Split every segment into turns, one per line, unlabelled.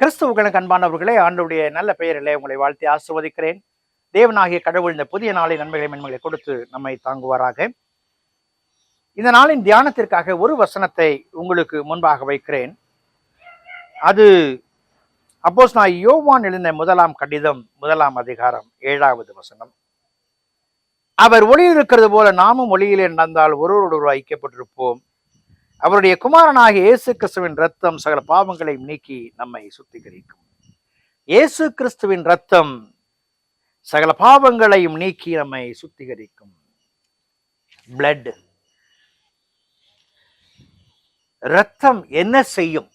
கிறிஸ்துவுகளுக்கு அன்பானவர்களே ஆண்டுடைய நல்ல பெயரிலே உங்களை வாழ்த்தி ஆசிர்வதிக்கிறேன். தேவனாகிய கடவுள் இந்த புதிய நாளின் நன்மைகளை மென்மைகளை கொடுத்து நம்மை தாங்குவாராக. இந்த நாளின் தியானத்திற்காக ஒரு வசனத்தை உங்களுக்கு முன்பாக வைக்கிறேன். அது அப்போஸ் நான் யோவான் எழுந்த முதலாம் கடிதம் முதலாம் அதிகாரம் ஏழாவது வசனம். அவர் ஒளியில் இருக்கிறது போல நாமும் ஒளியிலே நடந்தால் ஒருவரோடு ஐக்கியப்பட்டிருப்போம். அவருடைய குமாரனாகிய இயேசு கிறிஸ்துவின் ரத்தம் சகல பாவங்களையும் நீக்கி நம்மை சுத்திகரிக்கும். இயேசு கிறிஸ்துவின் ரத்தம் சகல பாவங்களையும் நீக்கி நம்மை சுத்திகரிக்கும். பிளட் ரத்தம் என்ன செய்யும்?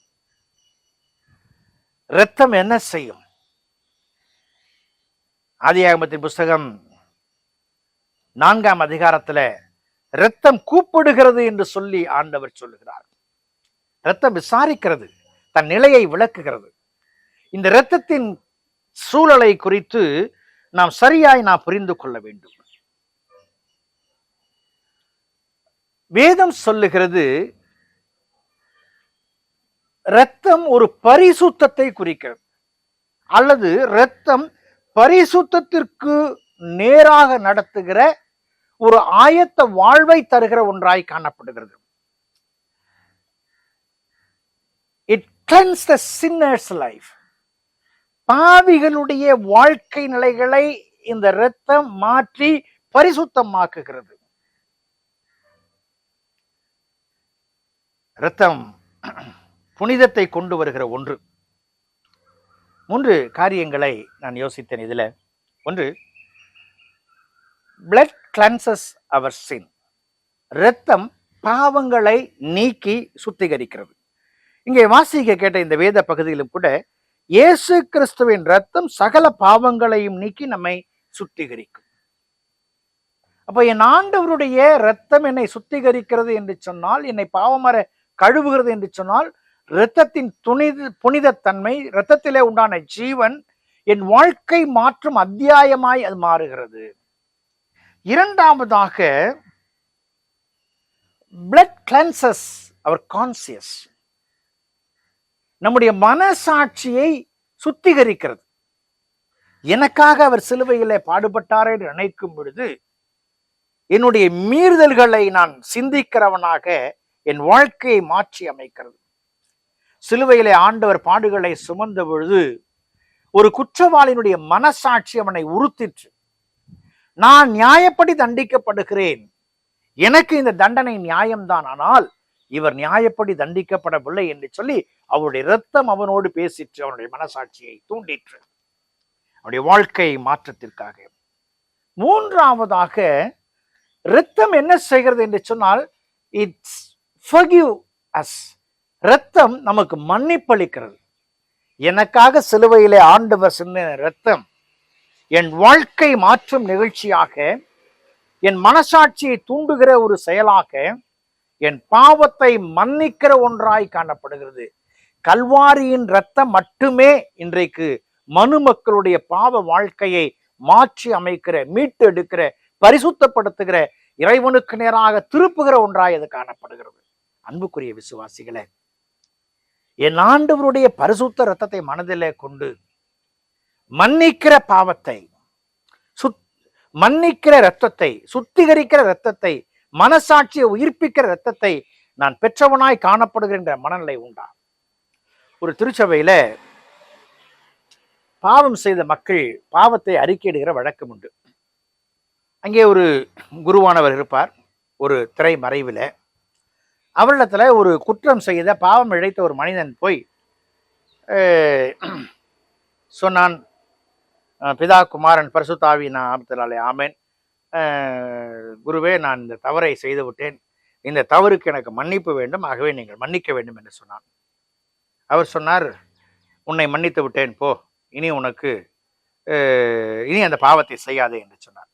ரத்தம் என்ன செய்யும்? ஆதியாகமத்தின் புஸ்தகம் நான்காம் அதிகாரத்தில் ரத்தம் கூப்பிடுகிறது என்று சொல்லி ஆண்டவர் சொல்லுகிறார். ரத்தம் விசாரிக்கிறது தன் நிலையை விளக்குகிறது. இந்த இரத்தத்தின் சூழலை குறித்து நாம் சரியாய் நாம் புரிந்து கொள்ள வேண்டும். வேதம் சொல்லுகிறது இரத்தம் ஒரு பரிசுத்தத்தை குறிக்கிறது. அல்லது இரத்தம் பரிசுத்தத்திற்கு நேராக நடத்துகிற ஒரு ஆயத்த வாழ்வை தருகிற ஒன்றாய் காணப்படுகிறது. It cleanse the sinners life பாவிகளுடைய வாழ்க்கை நிலைகளை இந்த இரத்தம் மாற்றி பரிசுத்தமாக்குகிறது. இரத்தம் புனிதத்தை கொண்டு வருகிற ஒன்று. மூன்று காரியங்களை நான் யோசித்தேன் இதுல. ஒன்று பிளட் கிளன்சஸ் அவர் சின் இரத்தம் பாவங்களை நீக்கி சுத்திகரிக்கிறது. இங்கே வாசிக்க கேட்ட இந்த வேத பகுதியிலும் கூட இயேசு கிறிஸ்துவின் ரத்தம் சகல பாவங்களையும் நீக்கி நம்மை சுத்திகரிக்கும். அப்ப என் ஆண்டவருடைய ரத்தம் என்னை சுத்திகரிக்கிறது என்று சொன்னால் என்னை பாவமர கழுவுகிறது என்று சொன்னால் இரத்தத்தின் துணித புனிதத்தன்மை இரத்தத்திலே உண்டான ஜீவன் என் வாழ்க்கை மாற்றும் அத்தியாயமாய் அது மாறுகிறது. இரண்டாவதாக பிளட் கிளன்சஸ் அவர் கான்சியஸ் நம்முடைய மனசாட்சியை சுத்திகரிக்கிறது. எனக்காக அவர் சிலுவையிலே பாடுபட்டார் என்று நினைக்கும் பொழுது என்னுடைய மீறுதல்களை நான் சிந்திக்கிறவனாக என் வாழ்க்கையை மாற்றி அமைக்கிறது. சிலுவையிலே ஆண்டவர் பாடுகளை சுமந்த பொழுது ஒரு குற்றவாளியினுடைய மனசாட்சி அவனை உறுத்திற்று. நான் நியாயப்படி தண்டிக்கப்படுகிறேன். எனக்கு இந்த தண்டனை நியாயம்தான். ஆனால் இவர் நியாயப்படி தண்டிக்கப்படவில்லை என்று சொல்லி அவருடைய இரத்தம் அவனோடு பேசிற்று அவனுடைய மனசாட்சியை தூண்டிற்று. அவனுடைய வாழ்க்கை மாற்றத்திற்காக. மூன்றாவதாக இரத்தம் என்ன செய்கிறது என்று சொன்னால் இட்ஸ் ஃபர்கிவ் அஸ் இரத்தம் நமக்கு மன்னிப்பளிக்கிறது. எனக்காக சிலுவையிலே ஆண்டவர் சின்ன இரத்தம். என் வாழ்க்கை மாற்றும் நிகழ்ச்சியாக என் மனசாட்சியை தூண்டுகிற ஒரு செயலாக என் பாவத்தை மன்னிக்கிற ஒன்றாய் காணப்படுகிறது. கல்வாரியின் ரத்தம் மட்டுமே இன்றைக்கு மனு மக்களுடைய பாவ வாழ்க்கையை மாற்றி அமைக்கிற மீட்டு எடுக்கிற பரிசுத்தப்படுத்துகிற இறைவனுக்கு நேராக திருப்புகிற ஒன்றாய் அது காணப்படுகிறது. அன்புக்குரிய விசுவாசிகளே என் ஆண்டவருடைய பரிசுத்த ரத்தத்தை மனதிலே கொண்டு மன்னிக்கிற பாவத்தை சுத் மன்னிக்கிற ரத்தத்தை சுத்திகரிக்கிற ரத்தத்தை மனசாட்சியை உயிர்ப்பிக்கிற ரத்தத்தை நான் பெற்றவனாய் காணப்படுகின்ற மனநிலை உண்டா? ஒரு திருச்சபையில பாவம் செய்த மக்கள் பாவத்தை அறிக்கையிடுகிற வழக்கம் உண்டு. அங்கே ஒரு குருவானவர் இருப்பார் ஒரு திரை மறைவில் அவரிடத்துல ஒரு குற்றம் செய்த பாவம் இழைத்த ஒரு மனிதன் போய் சொன்னான் பிதா குமாரன் பரிசுத்தாவி நான் ஆபத்தினாலே ஆமேன் குருவே நான் இந்த தவறை செய்து விட்டேன் இந்த தவறுக்கு எனக்கு மன்னிப்பு வேண்டும். ஆகவே நீங்கள் மன்னிக்க வேண்டும் என்று சொன்னான். அவர் சொன்னார் உன்னை மன்னித்து விட்டேன் போ. இனி உனக்கு இனி அந்த பாவத்தை செய்யாதே என்று சொன்னார்.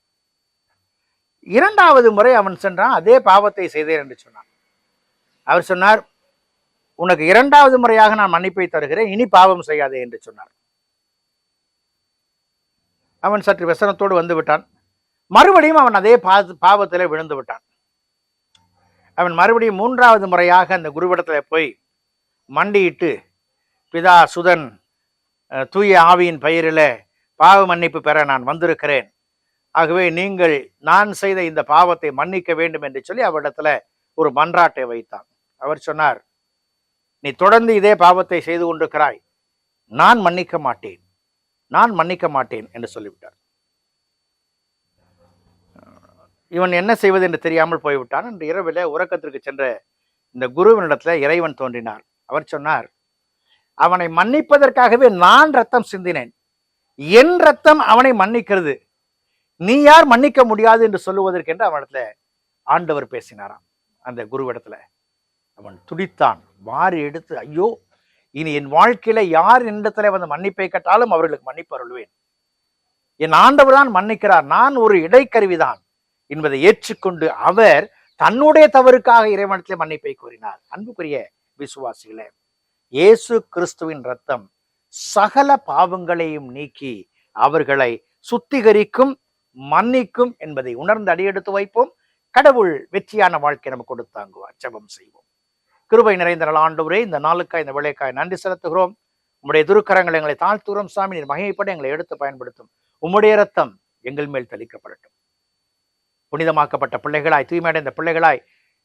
இரண்டாவது முறை அவன் சென்றான் அதே பாவத்தை செய்தேன் என்று சொன்னான். அவர் சொன்னார் உனக்கு இரண்டாவது முறையாக நான் மன்னிப்பை தருகிறேன் இனி பாவம் செய்யாதே என்று சொன்னார். அவன் சற்று விசனத்தோடு வந்து விட்டான். மறுபடியும் அவன் அதே பா பாவத்தில் விழுந்து விட்டான். அவன் மறுபடியும் மூன்றாவது முறையாக அந்த குருவிடத்தில் போய் மண்டியிட்டு பிதா சுதன் தூய ஆவியின் பெயரில் பாவ மன்னிப்பு பெற நான் வந்திருக்கிறேன். ஆகவே நீங்கள் நான் செய்த இந்த பாவத்தை மன்னிக்க வேண்டும் என்று சொல்லி அவரிடத்துல ஒரு மன்றாட்டை வைத்தான். அவர் சொன்னார் நீ தொடர்ந்து இதே பாவத்தை செய்து கொண்டிருக்கிறாய். நான் மன்னிக்க மாட்டேன். நான் மன்னிக்க மாட்டேன் என்று சொல்லிவிட்டார். இவன் என்ன செய்வது என்று தெரியாமல் போய்விட்டான். என்று இரவிலே உறக்கத்திற்கு சென்ற இந்த குருவினிடத்தில் இறைவன் தோன்றினார். அவர் சொன்னார் அவனை மன்னிப்பதற்காகவே நான் ரத்தம் சிந்தினேன். என் ரத்தம் அவனை மன்னிக்கிறது. நீ யார் மன்னிக்க முடியாது என்று சொல்லுவதற்கு என்று அவனிடத்துல ஆண்டவர் பேசினாராம். அந்த குருவிடத்துல அவன் துடித்தான். வாரி எடுத்து ஐயோ இனி என் வாழ்க்கையில யார் என்னிடத்துல வந்து மன்னிப்பை கேட்டாலும் அவர்களுக்கு மன்னிப்பு அருள்வேன். என் ஆண்டவர் தான் மன்னிக்கிறார். நான் ஒரு இடைக்கருவிதான் என்பதை ஏற்றுக்கொண்டு அவர் தன்னுடைய தவறுக்காக இறைவனத்தில் மன்னிப்பை கோரினார் அன்புக்குரிய விசுவாசிகளே இயேசு கிறிஸ்துவின் ரத்தம் சகல பாவங்களையும் நீக்கி அவர்களை சுத்திகரிக்கும் மன்னிக்கும் என்பதை உணர்ந்து அடியெடுத்து வைப்போம். கடவுள் வெற்றியான வாழ்க்கை நமக்கு கொடுத்தாங்குவார் ஜபம் செய்வோம். கிருபை நிறைந்த நாள் ஆண்டவரே இந்த நாளுக்காய் இந்த விளைக்காய் நன்றி செலுத்துகிறோம். உம்முடைய துருக்கரங்களை எங்களை தாழ்த்துகிறோம். சாமி நீர் மகிமைப்பட எங்களை எடுத்து பயன்படுத்தும். உம்முடைய ரத்தம் எங்கள் மேல் தெளிக்கப்படட்டும். புனிதமாக்கப்பட்ட பிள்ளைகளாய் தூய்மையடைந்த பிள்ளைகளாய்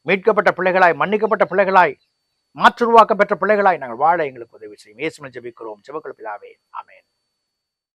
மீட்கப்பட்ட பிள்ளைகளாய் மன்னிக்கப்பட்ட பிள்ளைகளாய் மாற்றுருவாக்கப்பட்ட பிள்ளைகளாய் நாங்கள் வாழ எங்களுக்கு உதவி செய்யும். இயேசுவில் ஜெபிக்கிறோம். ஜெபக்குள் பிதாவே ஆமேன்.